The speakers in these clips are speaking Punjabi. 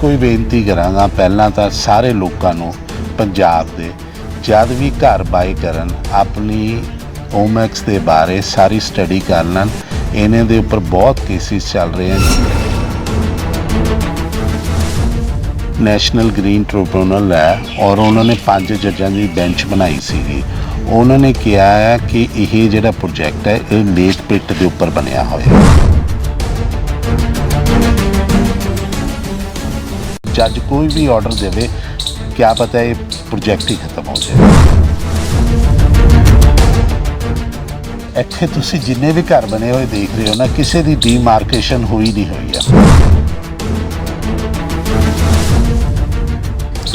ਇੱਕੋ ਹੀ ਬੇਨਤੀ ਕਰਾਂਗਾ, ਪਹਿਲਾਂ ਤਾਂ ਸਾਰੇ ਲੋਕਾਂ ਨੂੰ ਪੰਜਾਬ ਦੇ ਜਦ ਵੀ ਘਰ ਬਾਈ ਕਰਨ, ਆਪਣੀ ਓਮੈਕਸ ਦੇ ਬਾਰੇ ਸਾਰੀ ਸਟੱਡੀ ਕਰ ਲੈਣ। ਇਹਨਾਂ ਦੇ ਉੱਪਰ ਬਹੁਤ ਕੇਸਿਸ ਚੱਲ ਰਹੇ ਹਨ। ਨੈਸ਼ਨਲ ਗ੍ਰੀਨ ਟ੍ਰਿਬਿਊਨਲ ਹੈ ਔਰ ਉਹਨਾਂ ਨੇ ਪੰਜ ਜੱਜਾਂ ਦੀ ਬੈਂਚ ਬਣਾਈ ਸੀਗੀ। ਉਹਨਾਂ ਨੇ ਕਿਹਾ ਹੈ ਕਿ ਇਹ ਜਿਹੜਾ ਪ੍ਰੋਜੈਕਟ ਹੈ, ਇਹ ਲੇਟ ਪਿਟ ਦੇ ਉੱਪਰ ਬਣਿਆ ਹੋਇਆ ਹੈ। ਜੱਜ ਕੋਈ ਵੀ ਆਰਡਰ ਦੇਵੇ, ਕਿਆ ਪਤਾ ਇਹ ਪ੍ਰੋਜੈਕਟ ਹੀ ਖਤਮ ਹੋ ਜਾਏ ਇੱਥੇ ਤੁਸੀਂ ਜਿੰਨੇ ਵੀ ਘਰ ਬਣੇ ਹੋਏ ਦੇਖ ਰਹੇ ਹੋ ਨਾ, ਕਿਸੇ ਦੀ ਡੀਮਾਰਕੇਸ਼ਨ ਹੋਈ ਨਹੀਂ ਹੋਈ ਆ।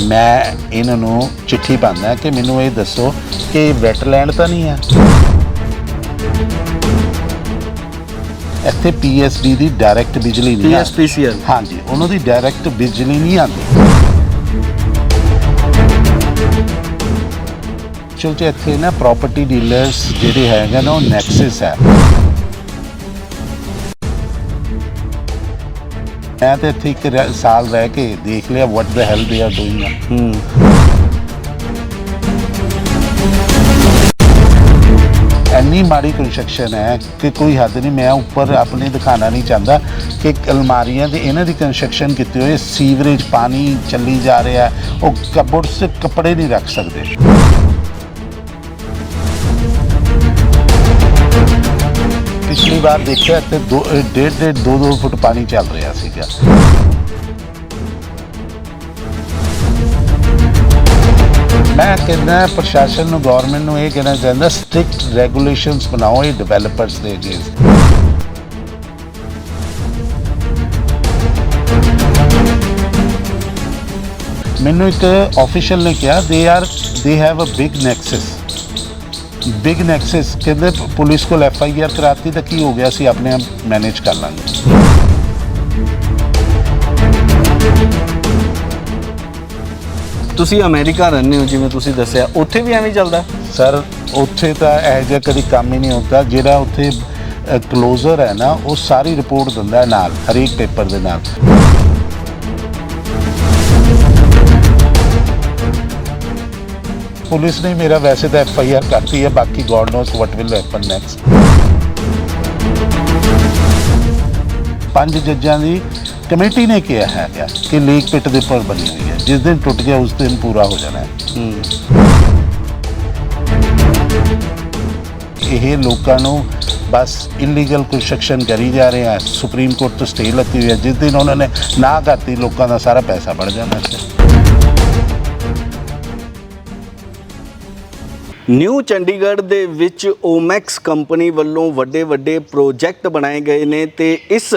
ਮੈਂ ਇਹਨਾਂ ਨੂੰ ਚਿੱਠੀ ਪਾਉਂਦਾ ਕਿ ਮੈਨੂੰ ਇਹ ਦੱਸੋ ਕਿ ਵੈਟਲੈਂਡ ਤਾਂ ਨਹੀਂ ਹੈ ਇੱਥੇ ਪੀਐਸਬੀ ਦੀ ਡਾਇਰੈਕਟ ਬਿਜਲੀ ਨਹੀਂ ਆ ਪੀਐਸਪੀਸੀਐਲ ਹਾਂਜੀ ਉਹਨਾਂ ਦੀ ਡਾਇਰੈਕਟ ਬਿਜਲੀ ਨਹੀਂ ਆਉਂਦੀ। ਕਿਉਂਕਿ ਇੱਥੇ ਨਾ ਪ੍ਰਾਪਰਟੀ ਡੀਲਰਸ ਜਿਹੜੇ ਹੈਗੇ ਨਾ ਉਹ ਨੈਕਸਸ ਹੈ। ਮੈਂ ਤੇ ਇੱਥੇ ਇੱਕ ਰਹਿ- ਸਾਲ ਰਹਿ ਕੇ ਦੇਖ ਲਿਆ ਵਾਟ ਦ ਹੈਲ ਦੇ ਆਰ ਡੂਇੰਗ ਹੂੰ। ਇੰਨੀ ਮਾੜੀ ਕੰਸਟਰਕਸ਼ਨ ਹੈ ਕਿ ਕੋਈ ਹੱਦ ਨਹੀਂ ਮੈਂ ਉੱਪਰ ਆਪਣੇ ਦਿਖਾਣਾ ਨਹੀਂ ਚਾਹੁੰਦਾ ਕਿ ਅਲਮਾਰੀਆਂ ਦੇ ਇਹਨਾਂ ਦੀ ਕੰਸਟਰਕਸ਼ਨ ਕੀਤੀ ਹੋਈ ਹੈ, ਸੀਵਰੇਜ ਪਾਣੀ ਚੱਲੀ ਜਾ ਰਿਹਾ ਹੈ, ਉਹ ਕਬੋਰਡਸ 'ਚ ਕੱਪੜੇ ਨਹੀਂ ਰੱਖ ਸਕਦੇ। ਪਿਛਲੀ ਵਾਰ ਦੇਖਿਆ ਤੇ ਦੋ ਅ, ਡੇਢ ਡੇਢ ਦੋ ਦੋ ਫੁੱਟ ਪਾਣੀ ਚੱਲ ਰਿਹਾ ਸੀਗਾ। ਮੈਂ ਕਹਿੰਦਾ ਪ੍ਰਸ਼ਾਸਨ ਨੂੰ ਗਵਰਨਮੈਂਟ ਨੂੰ ਇਹ ਕਹਿਣਾ ਚਾਹੁੰਦਾ ਸਟ੍ਰਿਕਟ ਰੈਗੂਲੇਸ਼ਨਸ ਬਣਾਓ ਇਹ ਡਿਵੈਲਪਰਸ ਦੇ ਅਗੇਂਸਟ ਮੈਨੂੰ ਇੱਕ ਆਫੀਸ਼ੀਅਲ ਨੇ ਕਿਹਾ they are they have a big nexus big nexus ਕਹਿੰਦੇ ਪੁਲਿਸ ਕੋਲ ਐਫ ਆਈ ਆਰ ਕਰਾਤੀ ਤਾਂ ਕੀ ਹੋ ਗਿਆ ਸੀ ਆਪਣੇ ਆਪ ਮੈਨੇਜ ਕਰ ਲਾਂਗੇ। ਤੁਸੀਂ ਅਮਰੀਕਾ ਰਹਿੰਦੇ ਹੋ, ਜਿਵੇਂ ਤੁਸੀਂ ਦੱਸਿਆ, ਉੱਥੇ ਵੀ ਐਵੇਂ ਹੀ ਚੱਲਦਾ? ਸਰ ਉੱਥੇ ਤਾਂ ਇਹ ਜਿਹਾ ਕਦੀ ਕੰਮ ਹੀ ਨਹੀਂ ਹੁੰਦਾ। ਜਿਹੜਾ ਉੱਥੇ ਕਲੋਜ਼ਰ ਹੈ ਨਾ, ਉਹ ਸਾਰੀ ਰਿਪੋਰਟ ਦਿੰਦਾ ਹੈ ਨਾਲ, ਹਰੇਕ ਪੇਪਰ ਦੇ ਨਾਲ। ਪੁਲਿਸ ਨੇ ਮੇਰਾ ਵੈਸੇ ਤਾਂ ਐਫ ਆਈ ਆਰ ਕਰਤੀ ਹੈ, ਬਾਕੀ God knows what will happen next ਪੰਜ ਜੱਜਾਂ ਦੀ ਕਮੇਟੀ ਨੇ ਕਿਹਾ ਹੈਗਾ ਕਿ ਲੀਕ ਪਿੱਟ ਦੇ ਉੱਪਰ ਬਣੀ ਹੋਈ ਹੈ। ਜਿਸ ਦਿਨ ਟੁੱਟ ਗਿਆ, ਉਸ ਦਿਨ ਪੂਰਾ ਹੋ ਜਾਣਾ ਹੈ। ਇਹ ਲੋਕਾਂ ਨੂੰ ਬਸ ਇਲੀਗਲ ਕੰਸਟਰਕਸ਼ਨ ਕਰੀ ਜਾ ਰਹੇ ਆ। ਸੁਪਰੀਮ ਕੋਰਟ ਤੋਂ ਸਟੇ ਲੱਤੀ ਹੋਈ ਹੈ। ਜਿਸ ਦਿਨ ਉਹਨਾਂ ਨੇ ਨਾ ਕਰਤੀ, ਲੋਕਾਂ ਦਾ ਸਾਰਾ ਪੈਸਾ ਵੜ ਜਾਣਾ ਸੀ। ਨਿਊ ਚੰਡੀਗੜ੍ਹ ਦੇ ਵਿੱਚ ਓਮੈਕਸ ਕੰਪਨੀ ਵੱਲੋਂ ਵੱਡੇ ਵੱਡੇ ਪ੍ਰੋਜੈਕਟ ਬਣਾਏ ਗਏ ਨੇ ਤੇ ਇਸ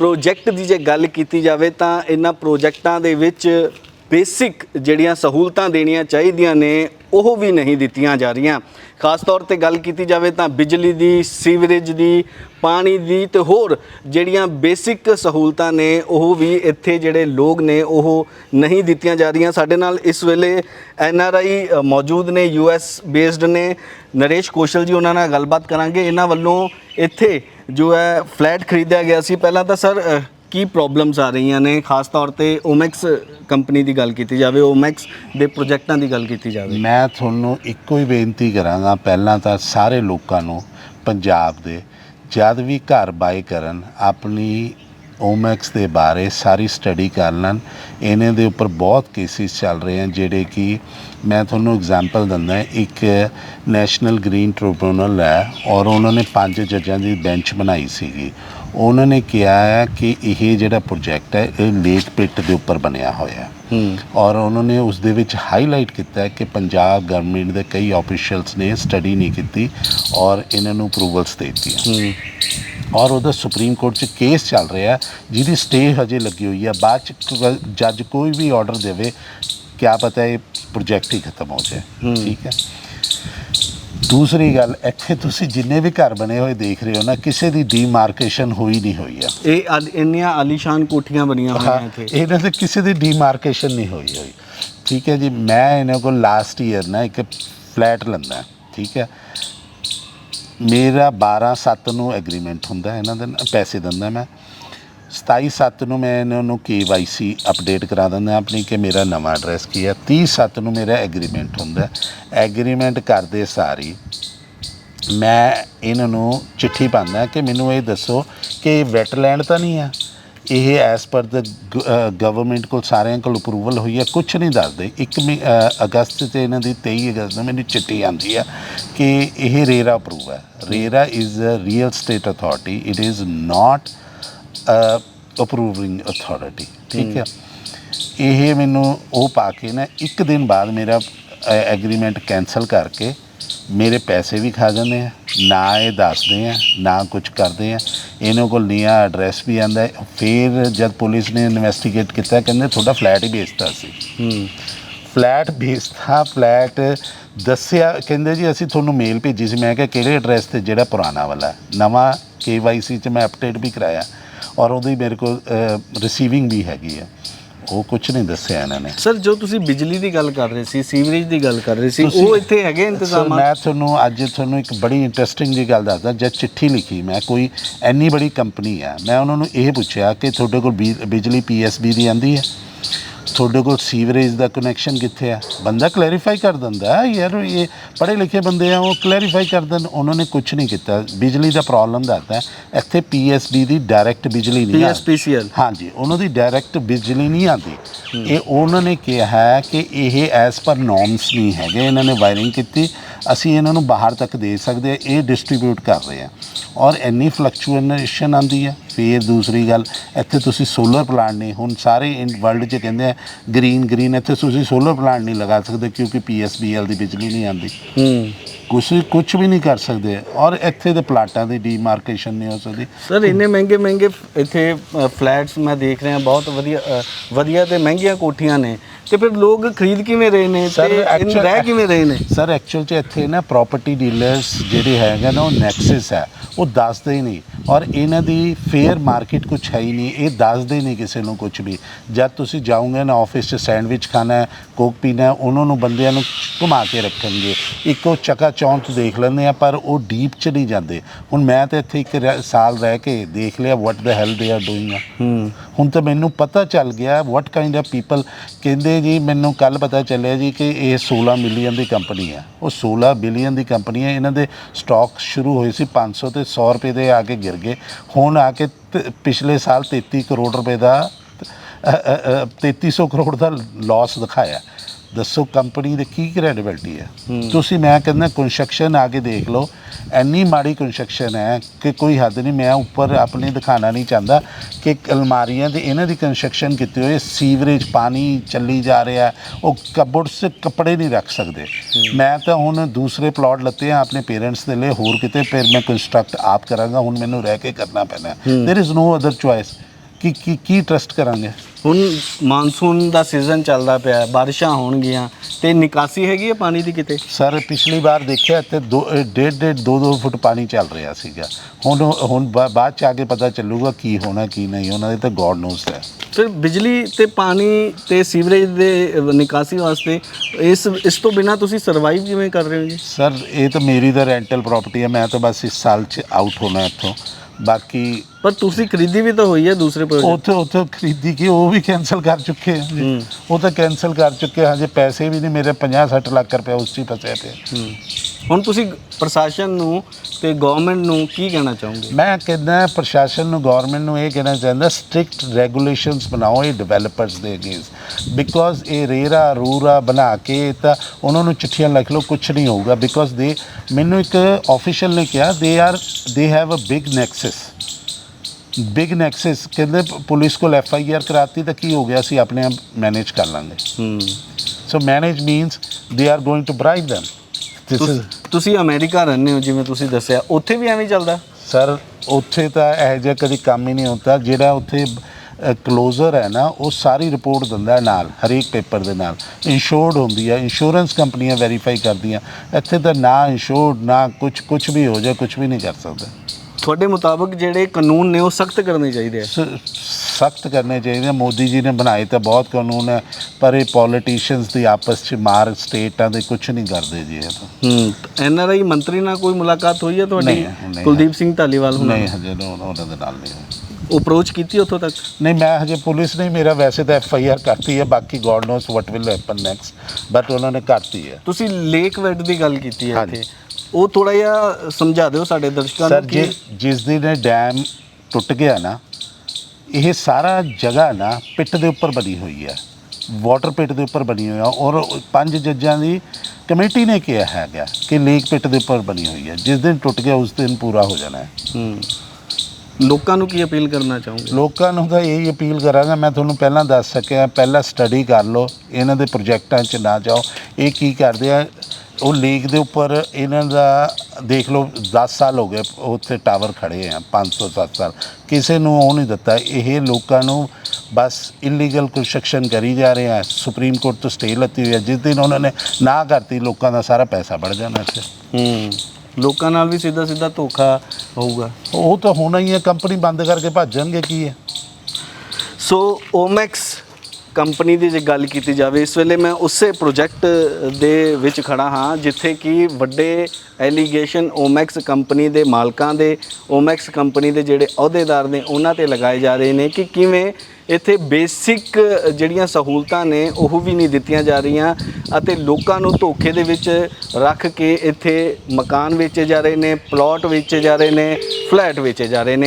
ਪ੍ਰੋਜੈਕਟ ਦੀ ਜੇ ਗੱਲ ਕੀਤੀ ਜਾਵੇ ਤਾਂ ਇਹਨਾਂ ਪ੍ਰੋਜੈਕਟਾਂ ਦੇ ਵਿੱਚ ਬੇਸਿਕ ਜਿਹੜੀਆਂ ਸਹੂਲਤਾਂ ਦੇਣੀਆਂ ਚਾਹੀਦੀਆਂ ਨੇ, ਉਹ ਵੀ ਨਹੀਂ ਦਿੱਤੀਆਂ ਜਾ ਰਹੀਆਂ। ਖਾਸ ਤੌਰ ਤੇ ਗੱਲ ਕੀਤੀ ਜਾਵੇ ਤਾਂ ਬਿਜਲੀ ਦੀ, ਸੀਵਰੇਜ ਦੀ, ਪਾਣੀ ਦੀ ਤੇ ਹੋਰ ਜਿਹੜੀਆਂ ਬੇਸਿਕ ਸਹੂਲਤਾਂ ਨੇ, ਉਹ ਵੀ ਇੱਥੇ ਜਿਹੜੇ ਲੋਕ ਨੇ, ਉਹ ਨਹੀਂ ਦਿੱਤੀਆਂ ਜਾ ਰਹੀਆਂ। ਸਾਡੇ ਨਾਲ ਇਸ ਵੇਲੇ ਐਨ ਆਰ ਆਈ ਮੌਜੂਦ ਨੇ, ਯੂ ਐਸ ਬੇਸਡ ਨੇ। ਨਰੇਸ਼ ਕੋਸ਼ਲ ਜੀ, ਉਹਨਾਂ ਨਾਲ ਗੱਲਬਾਤ ਕਰਾਂਗੇ। ਇਹਨਾਂ ਵੱਲੋਂ ਇੱਥੇ ਜੋ ਹੈ ਫਲੈਟ ਖਰੀਦਿਆ ਗਿਆ ਸੀ। ਪਹਿਲਾਂ ਤਾਂ ਸਰ ਕੀ ਪ੍ਰੋਬਲਮਸ ਆ ਰਹੀਆਂ ਨੇ? ਖਾਸ ਤੌਰ ਤੇ ਓਮੈਕਸ ਕੰਪਨੀ ਦੀ ਗੱਲ ਕੀਤੀ ਜਾਵੇ ਓਮੈਕਸ ਦੇ ਪ੍ਰੋਜੈਕਟਾਂ ਦੀ ਗੱਲ ਕੀਤੀ ਜਾਵੇ। ਮੈਂ ਤੁਹਾਨੂੰ ਇੱਕੋ ਹੀ ਬੇਨਤੀ ਕਰਾਂਗਾ, ਪਹਿਲਾਂ ਤਾਂ ਸਾਰੇ ਲੋਕਾਂ ਨੂੰ, ਪੰਜਾਬ ਦੇ, ਜਦ ਵੀ ਘਰ ਬਾਏ ਕਰਨ, ਆਪਣੀ ਓਮੈਕਸ ਦੇ ਬਾਰੇ ਸਾਰੀ ਸਟੱਡੀ ਕਰ ਲੈਣ। ਇਹਨਾਂ ਦੇ ਉੱਪਰ ਬਹੁਤ ਕੇਸਿਸ ਚੱਲ ਰਹੇ ਹਨ ਜਿਹੜੇ ਕਿ ਮੈਂ ਤੁਹਾਨੂੰ ਐਗਜ਼ਾਮਪਲ ਦਿੰਦਾ ਇੱਕ ਨੈਸ਼ਨਲ ਗ੍ਰੀਨ ਟ੍ਰਿਬਿਊਨਲ ਹੈ ਔਰ ਉਹਨਾਂ ਨੇ ਪੰਜ ਜੱਜਾਂ ਦੀ ਬੈਂਚ ਬਣਾਈ ਸੀਗੀ। ਉਹਨਾਂ ਨੇ ਕਿਹਾ ਹੈ ਕਿ ਇਹ ਜਿਹੜਾ ਪ੍ਰੋਜੈਕਟ ਹੈ ਇਹ ਲੇਕ ਪਿਟ ਦੇ ਉੱਪਰ ਬਣਿਆ ਹੋਇਆ। ਹੈ। ਔਰ ਉਹਨਾਂ ਨੇ ਉਸ ਦੇ ਵਿੱਚ ਹਾਈਲਾਈਟ ਕੀਤਾ ਹੈ ਕਿ ਪੰਜਾਬ ਗਵਰਨਮੈਂਟ ਦੇ ਕਈ ਆਫੀਸ਼ੀਅਲਸ ਨੇ ਸਟੱਡੀ ਨਹੀਂ ਕੀਤੀ ਔਰ ਇਹਨਾਂ ਨੂੰ ਅਪਰੂਵਲਸ ਦੇ ਦਿੱਤੀਆਂ। ਔਰ ਉਹਦਾ ਸੁਪਰੀਮ ਕੋਰਟ 'ਚ ਕੇਸ ਚੱਲ ਰਿਹਾ ਜਿਹਦੀ ਸਟੇ ਹਜੇ ਲੱਗੀ ਹੋਈ ਹੈ। ਬਾਅਦ 'ਚ ਜੱਜ ਕੋਈ ਵੀ ਆਰਡਰ ਦੇਵੇ ਕਿਆ ਪਤਾ ਇਹ ਪ੍ਰੋਜੈਕਟ ਹੀ ਖਤਮ ਹੋ ਜਾਏ। ਠੀਕ ਹੈ? ਦੂਸਰੀ ਗੱਲ ਇੱਥੇ ਤੁਸੀਂ ਜਿੰਨੇ ਵੀ ਘਰ ਬਣੇ ਹੋਏ ਦੇਖ ਰਹੇ ਹੋ ਨਾ ਕਿਸੇ ਦੀ ਡੀਮਾਰਕੇਸ਼ਨ ਹੋਈ ਨਹੀਂ ਹੋਈ ਆ ਇਹ ਇੰਨੀਆਂ ਆਲੀਸ਼ਾਨ ਕੋਠੀਆਂ ਬਣੀਆਂ ਹੋਈਆਂ ਇੱਥੇ। ਇਹਨਾਂ ਦੇ ਕਿਸੇ ਦੀ ਡੀਮਾਰਕੇਸ਼ਨ ਨਹੀਂ ਹੋਈ ਹੋਈ। ਠੀਕ ਹੈ ਜੀ ਮੈਂ ਇਹਨਾਂ ਕੋਲ ਲਾਸਟ ਈਅਰ ਨਾ ਇੱਕ ਫਲੈਟ ਲੰਦਾ ਠੀਕ ਹੈ? ਮੇਰਾ 12 7 ਨੂੰ ਐਗਰੀਮੈਂਟ ਹੁੰਦਾ ਇਹਨਾਂ ਦੇ ਨਾਲ, ਪੈਸੇ ਦਿੰਦਾ ਮੈਂ। 27 ਨੂੰ ਮੈਂ ਇਹਨਾਂ ਨੂੰ KYC ਅਪਡੇਟ ਕਰਾ ਦਿੰਦਾ ਆਪਣੀ ਕਿ ਮੇਰਾ ਨਵਾਂ ਐਡਰੈਸ ਕੀ ਹੈ। 30 ਨੂੰ ਮੇਰਾ ਐਗਰੀਮੈਂਟ ਹੁੰਦਾ। ਐਗਰੀਮੈਂਟ ਕਰਦੇ ਸਾਰੀ ਮੈਂ ਇਹਨਾਂ ਨੂੰ ਚਿੱਠੀ ਪਾਉਂਦਾ ਕਿ ਮੈਨੂੰ ਇਹ ਦੱਸੋ ਕਿ ਵੈਟਲੈਂਡ ਤਾਂ ਨਹੀਂ ਹੈ? ਇਹ ਐਸ ਪਰ ਦ ਗਵਰਨਮੈਂਟ ਕੋਲ ਸਾਰਿਆਂ ਕੋਲ ਅਪਰੂਵਲ ਹੋਈ ਹੈ। ਕੁਝ ਨਹੀਂ ਦੱਸਦੇ। ਇੱਕ ਮੀ- ਅਗਸਤ ਤੇ ਇਹਨਾਂ ਦੀ 23 ਅਗਸਤ ਨੂੰ ਮੈਨੂੰ ਚਿੱਠੀ ਆਉਂਦੀ ਆ ਕਿ ਇਹ ਰੇਰਾ ਅਪਰੂਵ ਹੈ। RERA is a real estate authority it is not approving authority ਠੀਕ ਹੈ। ਇਹ ਮੈਨੂੰ ਉਹ ਪਾ ਕੇ ਨਾ ਇੱਕ ਦਿਨ ਬਾਅਦ ਮੇਰਾ ਐਗਰੀਮੈਂਟ ਕੈਨਸਲ ਕਰਕੇ ਮੇਰੇ ਪੈਸੇ ਵੀ ਖਾ ਜਾਂਦੇ ਆ ਨਾ ਇਹ ਦੱਸਦੇ ਆ ਨਾ ਕੁਝ ਕਰਦੇ ਆ। ਇਹਨਾਂ ਕੋਲ ਨੀਆ ਐਡਰੈਸ ਵੀ ਆਂਦਾ ਫਿਰ ਜਦ ਪੁਲਿਸ ਨੇ ਇਨਵੈਸਟੀਗੇਟ ਕੀਤਾ ਕਹਿੰਦੇ ਤੁਹਾਡਾ ਫਲੈਟ ਹੀ ਵੇਚਤਾ ਸੀ। ਹੂੰ। ਫਲੈਟ ਵੇਚਤਾ ਫਲੈਟ ਦੱਸਿਆ ਕਹਿੰਦੇ ਜੀ ਅਸੀਂ ਤੁਹਾਨੂੰ ਮੇਲ ਭੇਜੀ ਸੀ। ਮੈਂ ਕਿਹਾ ਕਿਹੜੇ ਐਡਰੈਸ ਤੇ? ਜਿਹੜਾ ਪੁਰਾਣਾ ਵਾਲਾ। ਨਵਾਂ KYC ਚ ਮੈਂ ਅਪਡੇਟ ਵੀ ਕਰਾਇਆ। ਔਰ ਉਹਦੀ ਮੇਰੇ ਕੋਲ ਰਿਸੀਵਿੰਗ ਵੀ ਹੈਗੀ ਹੈ ਉਹ ਕੁਝ ਨਹੀਂ ਦੱਸਿਆ ਇਹਨਾਂ ਨੇ। ਸਰ ਜੋ ਤੁਸੀਂ ਬਿਜਲੀ ਦੀ ਗੱਲ ਕਰ ਰਹੇ ਸੀ ਸੀਵਰੇਜ ਦੀ ਗੱਲ ਕਰ ਰਹੇ ਸੀ ਉਹ ਇੱਥੇ ਹੈਗੇ ਇੰਤਜ਼ਾਮਾਂ? ਮੈਂ ਤੁਹਾਨੂੰ ਅੱਜ ਤੁਹਾਨੂੰ ਇੱਕ ਬੜੀ ਇੰਟਰਸਟਿੰਗ ਜੀ ਗੱਲ ਦੱਸਦਾ ਜਦ ਚਿੱਠੀ ਲਿਖੀ ਮੈਂ ਕੋਈ ਇੰਨੀ ਬੜੀ ਕੰਪਨੀ ਆ। ਮੈਂ ਉਹਨਾਂ ਨੂੰ ਇਹ ਪੁੱਛਿਆ ਕਿ ਤੁਹਾਡੇ ਕੋਲ ਬਿਜਲੀ ਪੀਐਸਬੀ ਦੀ ਆਂਦੀ ਹੈ? ਤੁਹਾਡੇ ਕੋਲ ਸੀਵਰੇਜ ਦਾ ਕਨੈਕਸ਼ਨ ਕਿੱਥੇ ਆ? ਬੰਦਾ ਕਲੈਰੀਫਾਈ ਕਰ ਦਿੰਦਾ ਯਾਰ ਇਹ ਪੜ੍ਹੇ ਲਿਖੇ ਬੰਦੇ ਆ ਉਹ ਕਲੈਰੀਫਾਈ ਕਰ ਦਿੰਦੇ ਉਹਨਾਂ ਨੇ ਕੁਝ ਨਹੀਂ ਕੀਤਾ। ਬਿਜਲੀ ਦਾ ਪ੍ਰੋਬਲਮ ਦੱਸਦਾ ਇੱਥੇ ਪੀਐਸਬੀ ਦੀ ਡਾਇਰੈਕਟ ਬਿਜਲੀ ਨਹੀਂ ਆ ਪੀਐਸਪੀਸੀਐਲ ਹਾਂਜੀ ਉਹਨਾਂ ਦੀ ਡਾਇਰੈਕਟ ਬਿਜਲੀ ਨਹੀਂ ਆਉਂਦੀ। ਇਹ ਉਹਨਾਂ ਨੇ ਕਿਹਾ ਹੈ ਕਿ ਇਹ ਐਸ ਪਰ ਨੋਰਮਸ ਨਹੀਂ ਹੈਗੇ। ਇਹਨਾਂ ਨੇ ਵਾਇਰਿੰਗ ਕੀਤੀ। ਅਸੀਂ ਇਹਨਾਂ ਨੂੰ ਬਾਹਰ ਤੱਕ ਦੇ ਸਕਦੇ ਹਾਂ। ਇਹ ਡਿਸਟ੍ਰੀਬਿਊਟ ਕਰ ਰਹੇ ਆ। ਔਰ ਇੰਨੀ ਫਲਕਚੁਏਸ਼ਨ ਆਉਂਦੀ ਹੈ। ਫਿਰ ਦੂਸਰੀ ਗੱਲ ਇੱਥੇ ਤੁਸੀਂ ਸੋਲਰ ਪਲਾਂਟ ਨਹੀਂ ਹੁਣ ਸਾਰੇ ਵਰਲਡ 'ਚ ਕਹਿੰਦੇ ਆ ਗ੍ਰੀਨ ਗ੍ਰੀਨ ਇੱਥੇ ਤੁਸੀਂ ਸੋਲਰ ਪਲਾਂਟ ਨਹੀਂ ਲਗਾ ਸਕਦੇ ਕਿਉਂਕਿ ਪੀਐਸਬੀਐਲ ਦੀ ਬਿਜਲੀ ਨਹੀਂ ਆਉਂਦੀ। ਹੂੰ। ਕੁਛ ਕੁਝ ਵੀ ਨਹੀਂ ਕਰ ਸਕਦੇ। ਔਰ ਇੱਥੇ ਦੇ ਪਲਾਟਾਂ ਦੀ ਡੀਮਾਰਕੇਸ਼ਨ ਨਹੀਂ ਹੋ ਸਕਦੀ। ਸਰ ਇੰਨੇ ਮਹਿੰਗੇ ਮਹਿੰਗੇ ਇੱਥੇ ਫਲੈਟਸ ਮੈਂ ਦੇਖ ਰਿਹਾ ਬਹੁਤ ਵਧੀਆ ਵਧੀਆ ਤੇ ਮਹਿੰਗੀਆਂ ਕੋਠੀਆਂ ਨੇ। ਤੇ ਫਿਰ ਲੋਕ ਖਰੀਦ ਕਿਵੇਂ ਰਹੇ ਨੇ Sir, ਤੇ ਇਹਨੂੰ actual- ਰਹਿ ਕਿਵੇਂ ਰਹੇ ਨੇ? ਸਰ ਐਕਚੁਅਲ ਚ ਇੱਥੇ ਨਾ ਪ੍ਰਾਪਰਟੀ ਡੀਲਰਸ ਜਿਹੜੇ ਹੈਗੇ ਨਾ ਉਹ ਨੈਕਸਸ ਹੈ। ਉਹ ਦੱਸਦੇ ਹੀ ਨਹੀਂ। ਔਰ ਇਹਨਾਂ ਦੀ ਫੇਅਰ ਮਾਰਕੀਟ ਕੁਝ ਹੈ ਹੀ ਨਹੀਂ। ਇਹ ਦੱਸਦੇ ਨਹੀਂ ਕਿਸੇ ਨੂੰ ਕੁਝ ਵੀ। ਜਦ ਤੁਸੀਂ ਜਾਓਗੇ ਨਾ ਆਫਿਸ 'ਚ ਸੈਂਡਵਿਚ ਖਾਣਾ ਹੈ ਕੋਕ ਪੀਣਾ ਹੈ ਉਹਨਾਂ ਨੂੰ ਬੰਦਿਆਂ ਨੂੰ ਘੁਮਾ ਕੇ ਰੱਖਣਗੇ। ਇੱਕੋ ਚੱਕਾ ਚੌਂਕ ਦੇਖ ਲੈਂਦੇ ਆ ਪਰ ਉਹ ਡੀਪ 'ਚ ਨਹੀਂ ਜਾਂਦੇ। ਹੁਣ ਮੈਂ ਤਾਂ ਇੱਥੇ ਇੱਕ ਰਹਿ- ਸਾਲ ਰਹਿ ਕੇ ਦੇਖ ਲਿਆ ਵਾਟ ਦ ਹੈਲ ਦੇ ਆਰ ਡੂਇੰਗ ਹੂੰ। ਹੁਣ ਤਾਂ ਮੈਨੂੰ ਪਤਾ ਚੱਲ ਗਿਆ ਵਾਟ ਕਾਈਂਡ ਆਫ ਪੀਪਲ ਕਹਿੰਦੇ ਜੀ ਮੈਨੂੰ ਕੱਲ ਪਤਾ ਚੱਲਿਆ ਜੀ ਕਿ ਇਹ 16 ਮਿਲੀਅਨ ਦੀ ਕੰਪਨੀ ਹੈ। ਉਹ 16 ਬਿਲੀਅਨ ਦੀ ਕੰਪਨੀ ਹੈ। ਇਹਨਾਂ ਦੇ ਸਟਾਕ ਸ਼ੁਰੂ ਹੋਏ ਸੀ 500 ਤੇ 100 ਰੁਪਏ ਦੇ ਆ ਕੇ ਗਿਰ ਗਏ। ਹੁਣ ਆ ਕੇ ਤ- ਪਿਛਲੇ ਸਾਲ 33 ਕਰੋੜ ਰੁਪਏ ਦਾ ਅ, ਅ, 3300 ਕਰੋੜ ਦਾ ਲਾਸ ਦਿਖਾਇਆ। ਦੱਸੋ ਕੰਪਨੀ ਦੀ ਕੀ ਕ੍ਰੈਡੀਬਿਲਟੀ ਹੈ? ਤੁਸੀਂ ਮੈਂ ਕਹਿੰਦਾ ਕੰਸਟਰਕਸ਼ਨ ਆ ਕੇ ਦੇਖ ਲਓ ਇੰਨੀ ਮਾੜੀ ਕੰਸਟਰਕਸ਼ਨ ਹੈ ਕਿ ਕੋਈ ਹੱਦ ਨਹੀਂ ਮੈਂ ਉੱਪਰ ਆਪਣੇ ਦਿਖਾਣਾ ਨਹੀਂ ਚਾਹੁੰਦਾ ਕਿ ਅਲਮਾਰੀਆਂ ਦੇ ਇਹਨਾਂ ਦੀ ਕੰਸਟਰਕਸ਼ਨ ਕੀਤੀ ਹੋਈ ਹੈ, ਸੀਵਰੇਜ ਪਾਣੀ ਚੱਲੀ ਜਾ ਰਿਹਾ ਉਹ ਕਬੋਰਡਸ ਕੱਪੜੇ ਨਹੀਂ ਰੱਖ ਸਕਦੇ। ਮੈਂ ਤਾਂ ਹੁਣ ਦੂਸਰੇ ਪਲਾਟ ਲੱਤੇ ਆ ਆਪਣੇ ਪੇਰੈਂਟਸ ਦੇ ਲਈ ਹੋਰ ਕਿਤੇ ਫਿਰ ਮੈਂ ਕੰਸਟਰਕਟ ਆਪ ਕਰਾਂਗਾ ਹੁਣ ਮੈਨੂੰ ਰਹਿ ਕੇ ਕਰਨਾ ਪੈਣਾ। There is no other choice ਕਿ ਕੀ ਕੀ ਟਰਸਟ ਕਰਾਂਗੇ? ਹੁਣ ਮਾਨਸੂਨ ਦਾ ਸੀਜ਼ਨ ਚੱਲਦਾ ਪਿਆ ਹੈ, ਬਾਰਿਸ਼ਾਂ ਹੋਣਗੀਆਂ ਤੇ ਨਿਕਾਸੀ ਹੈਗੀ ਹੈ ਪਾਣੀ ਦੀ ਕਿਤੇ? ਸਰ ਪਿਛਲੀ ਵਾਰ ਦੇਖਿਆ ਤੇ ਦੋ ਅ, ਡੇਢ ਡੇਢ ਦੋ ਦੋ ਫੁੱਟ ਪਾਣੀ ਚੱਲ ਰਿਹਾ ਸੀਗਾ। ਹੁਣ ਹੁਣ ਬਾ- ਬਾਅਦ ਚ ਆ ਕੇ ਪਤਾ ਚੱਲੂਗਾ ਕੀ ਹੋਣਾ ਕੀ ਨਹੀਂ ਉਹਨਾਂ ਦੇ ਤਾਂ ਗੋਡ ਨੋਸ ਹੈ। ਫਿਰ ਬਿਜਲੀ ਤੇ ਪਾਣੀ ਤੇ ਸੀਵਰੇਜ ਦੇ ਨਿਕਾਸੀ ਵਾਸਤੇ ਇਸ ਇਸ ਤੋਂ ਬਿਨਾ ਤੁਸੀਂ ਸਰਵਾਈਵ ਕਿਵੇਂ ਕਰ ਰਹੇ ਹੋ ਜੀ? ਸਰ ਇਹ ਤਾਂ ਮੇਰੀ ਤਾਂ ਰੈਂਟਲ ਪ੍ਰਾਪਰਟੀ ਹੈ ਮੈਂ ਤਾਂ ਬਸ ਇਸ ਸਾਲ ਚ ਆਊਟ ਹੋਣਾ ਇੱਥੋਂ। ਬਾਕੀ ਪਰ ਤੁਸੀਂ ਖਰੀਦੀ ਵੀ ਤਾਂ ਹੋਈ ਹੈ ਦੂਸਰੇ ਪ੍ਰੋਜੈਕਟ ਉੱਥੇ ਉੱਥੇ ਖਰੀਦੀ ਕੀ ਉਹ ਵੀ ਕੈਨਸਲ ਕਰ ਚੁੱਕੇ ਆ ਜੀ। ਹੂੰ। ਉਹ ਤਾਂ ਕੈਨਸਲ ਕਰ ਚੁੱਕੇ ਆ ਹਜੇ ਪੈਸੇ ਵੀ ਨਹੀਂ ਮੇਰੇ 50 60 ਲੱਖ ਰੁਪਏ ਉਸ 'ਚ ਹੀ ਫਸਿਆ ਪਿਆ ਹੁਣ ਤੁਸੀਂ ਪ੍ਰਸ਼ਾਸਨ ਨੂੰ ਤੇ ਗਵਰਨਮੈਂਟ ਨੂੰ ਕੀ ਕਹਿਣਾ ਚਾਹੋਗੇ? ਮੈਂ ਕਹਿੰਦਾ ਪ੍ਰਸ਼ਾਸਨ ਨੂੰ ਗਵਰਨਮੈਂਟ ਨੂੰ ਇਹ ਕਹਿਣਾ ਚਾਹੁੰਦਾ ਸਟ੍ਰਿਕਟ ਰੈਗੂਲੇਸ਼ਨਸ ਬਣਾਓ ਇਹ ਡਿਵੈਲਪਰਸ ਦੇ ਅਗੇਂਸਟ ਬਿਕੋਜ਼ ਇਹ ਰੇਰਾ ਰੂਰਾ ਬਣਾ ਕੇ ਤਾਂ ਉਹਨਾਂ ਨੂੰ ਚਿੱਠੀਆਂ ਲਿਖ ਲਓ ਕੁਝ ਨਹੀਂ ਹੋਊਗਾ। ਬਿਕੋਜ਼ ਦੇ ਮੈਨੂੰ ਇੱਕ ਆਫੀਸ਼ੀਅਲ ਨੇ ਕਿਹਾ they are they have a big nexus big nexus ਕਹਿੰਦੇ ਪੁਲਿਸ ਕੋਲ ਐਫ ਆਈ ਆਰ ਕਰਾਤੀ ਤਾਂ ਕੀ ਹੋ ਗਿਆ ਅਸੀਂ ਆਪਣੇ ਆਪ ਮੈਨੇਜ ਕਰ ਲਾਂਗੇ। ਹੂੰ। So manage means they are going to bribe them this is ਤੁਸ- ਅਮਰੀਕਾ ਰਹਿੰਦੇ ਹੋ ਜਿਵੇਂ ਤੁਸੀਂ ਦੱਸਿਆ। ਉੱਥੇ ਵੀ ਐਵੇਂ ਹੀ ਚੱਲਦਾ? ਸਰ ਉੱਥੇ ਤਾਂ ਇਹੋ ਜਿਹਾ ਕਦੀ ਕੰਮ ਹੀ ਨਹੀਂ ਹੁੰਦਾ। ਜਿਹੜਾ ਉੱਥੇ ਕਲੋਜ਼ਰ ਹੈ ਨਾ ਉਹ ਸਾਰੀ ਰਿਪੋਰਟ ਦਿੰਦਾ ਹੈ ਨਾਲ ਹਰੇਕ ਪੇਪਰ ਦੇ ਨਾਲ। ਇੰਸ਼ੋਰਡ ਹੁੰਦੀ ਹੈ ਇੰਸ਼ੋਰੈਂਸ ਕੰਪਨੀਆਂ ਵੈਰੀਫਾਈ ਕਰਦੀਆਂ। ਇੱਥੇ ਤਾਂ ਨਾ ਇੰਸ਼ੋਰਡ ਨਾ ਕੁਝ ਕੁਝ ਵੀ ਹੋ ਜਾਏ ਕੁਝ ਵੀ ਨਹੀਂ ਕਰ ਸਕਦਾ। ਤੁਹਾਡੇ ਮੁਤਾਬਕ ਜਿਹੜੇ ਕਾਨੂੰਨ ਨੇ ਉਹ ਸਖਤ ਕਰਨੇ ਚਾਹੀਦੇ ਆ? ਸਖਤ ਕਰਨੇ ਚਾਹੀਦੇ। ਮੋਦੀ ਜੀ ਨੇ ਬਣਾਏ ਤਾਂ ਬਹੁਤ ਕਾਨੂੰਨ ਹੈ ਪਰ ਇਹ ਪੋਲੀਟੀਸ਼ੀਅਨਸ ਦੀ ਆਪਸ ਚ ਮਾਰ ਸਟੇਟਾਂ ਦੇ ਕੁਝ ਨਹੀਂ ਕਰਦੇ ਜੀ ਇਹ ਤਾਂ ਹੂੰ ਐਨ ਆਰ ਆਈ ਮੰਤਰੀ ਨਾਲ ਕੋਈ ਮੁਲਾਕਾਤ ਹੋਈ ਹੈ ਤੁਹਾਡੀ। ਕੁਲਦੀਪ ਸਿੰਘ ਧਾਲੀਵਾਲ ਹੁਣਾਂ ਨਹੀਂ? ਹਜੇ ਉਹਨਾਂ ਦੇ ਨਾਲ ਨਹੀਂ। ਅਪਰੋਚ ਕੀਤੀ ਉੱਥੋਂ ਤੱਕ ਨਹੀਂ ਮੈਂ ਹਜੇ ਪੁਲਿਸ ਨੇ ਮੇਰਾ ਵੈਸੇ ਤਾਂ ਐਫ ਆਈ ਆਰ ਕਰਤੀ ਹੈ ਬਾਕੀ God knows what will happen next but ਉਹਨਾਂ ਨੇ ਕਰਤੀ ਹੈ ਤੁਸੀਂ ਲੇਕ ਵੈਡ ਦੀ ਗੱਲ ਕੀਤੀ ਹੈ। ਇੱਥੇ ਉਹ ਥੋੜਾ ਜਿਹਾ ਸਮਝਾ ਦਿਓ ਸਾਡੇ ਦਰਸ਼ਕਾਂ ਨੂੰ ਕਿ ਜਿਸ ਦਿਨ ਇਹ ਡੈਮ ਟੁੱਟ ਗਿਆ ਨਾ ਇਹ ਸਾਰਾ ਜਗ੍ਹਾ ਨਾ ਪਿੱਟ ਦੇ ਉੱਪਰ ਬਣੀ ਹੋਈ ਹੈ। ਵਾਟਰ ਪਿੱਟ ਦੇ ਉੱਪਰ ਬਣੀ ਹੋਈ ਹੈ ਔਰ ਪੰਜ ਜੱਜਾਂ ਦੀ ਕਮੇਟੀ ਨੇ ਕਿਹਾ ਹੈਗਾ ਕਿ ਲੇਕ ਪਿੱਟ ਦੇ ਉੱਪਰ ਬਣੀ ਹੋਈ ਹੈ। ਜਿਸ ਦਿਨ ਟੁੱਟ ਗਿਆ ਉਸ ਦਿਨ ਪੂਰਾ ਹੋ ਜਾਣਾ ਹੈ। ਹੂੰ। ਲੋਕਾਂ ਨੂੰ ਕੀ ਅਪੀਲ ਕਰਨਾ ਚਾਹੋਗੇ? ਲੋਕਾਂ ਨੂੰ ਤਾਂ ਇਹ ਅਪੀਲ ਕਰਾਂਗਾ ਮੈਂ ਤੁਹਾਨੂੰ ਪਹਿਲਾਂ ਦੱਸ ਸਕਿਆ ਪਹਿਲਾਂ ਸਟੱਡੀ ਕਰ ਲਓ ਇਹਨਾਂ ਦੇ ਪ੍ਰੋਜੈਕਟਾਂ 'ਚ ਨਾ ਜਾਓ। ਇਹ ਕੀ ਕਰਦੇ ਆ ਉਹ ਲੇਕ ਦੇ ਉੱਪਰ ਇਹਨਾਂ ਦਾ ਦੇਖ ਲਓ 10 ਸਾਲ ਹੋ ਗਏ ਉੱਥੇ ਟਾਵਰ ਖੜੇ ਆ 507 ਸਾਲ। ਕਿਸੇ ਨੂੰ ਉਹ ਨਹੀਂ ਦਿੱਤਾ। ਇਹ ਲੋਕਾਂ ਨੂੰ ਬਸ ਇਲੀਗਲ ਕੰਸਟਰਕਸ਼ਨ ਕਰੀ ਜਾ ਰਹੇ ਆ। ਸੁਪਰੀਮ ਕੋਰਟ ਤੋਂ ਸਟੇ ਲੱਤੀ ਹੋਈ ਹੈ ਜਿਸ ਦਿਨ ਉਹਨਾਂ ਨੇ ਨਾ ਕਰਤੀ ਲੋਕਾਂ ਦਾ ਸਾਰਾ ਪੈਸਾ ਵੜ ਜਾਣਾ ਇੱਥੇ। ਹੂੰ। ਲੋਕਾਂ ਨਾਲ ਵੀ ਸਿੱਧਾ ਸਿੱਧਾ ਧੋਖਾ ਹੋਊਗਾ। ਉਹ ਤਾਂ ਹੋਣਾ ਹੀ ਹੈ ਕੰਪਨੀ ਬੰਦ ਕਰਕੇ ਭੱਜਣਗੇ ਕੀ ਹੈ ਸੋ ਓਮੈਕਸ ਕੰਪਨੀ ਦੀ ਜੇ ਗੱਲ ਕੀਤੀ ਜਾਵੇ, ਇਸ ਵੇਲੇ ਮੈਂ ਉਸੇ ਪ੍ਰੋਜੈਕਟ ਦੇ ਵਿੱਚ ਖੜਾ ਹਾਂ, ਜਿੱਥੇ ਕਿ ਵੱਡੇ ਐਲੀਗੇਸ਼ਨ ਓਮੈਕਸ ਕੰਪਨੀ ਦੇ ਮਾਲਕਾਂ ਦੇ ਓਮੈਕਸ ਕੰਪਨੀ ਦੇ ਜਿਹੜੇ ਅਹੁਦੇਦਾਰ ਨੇ, ਉਹਨਾਂ ਤੇ ਲਗਾਏ ਜਾ ਰਹੇ ਨੇ ਕਿ ਕਿਵੇਂ ਇੱਥੇ ਬੇਸਿਕ ਜਿਹੜੀਆਂ ਸਹੂਲਤਾਂ ਨੇ, ਉਹ ਵੀ ਨਹੀਂ ਦਿੱਤੀਆਂ ਜਾ ਰਹੀਆਂ ਅਤੇ ਲੋਕਾਂ ਨੂੰ ਧੋਖੇ ਦੇ ਵਿੱਚ ਰੱਖ ਕੇ ਇੱਥੇ ਮਕਾਨ ਵੇਚੇ ਜਾ ਰਹੇ ਨੇ ਪਲਾਟ ਵੇਚੇ ਜਾ ਰਹੇ ਨੇ ਫਲੈਟ ਵੇਚੇ ਜਾ ਰਹੇ ਨੇ।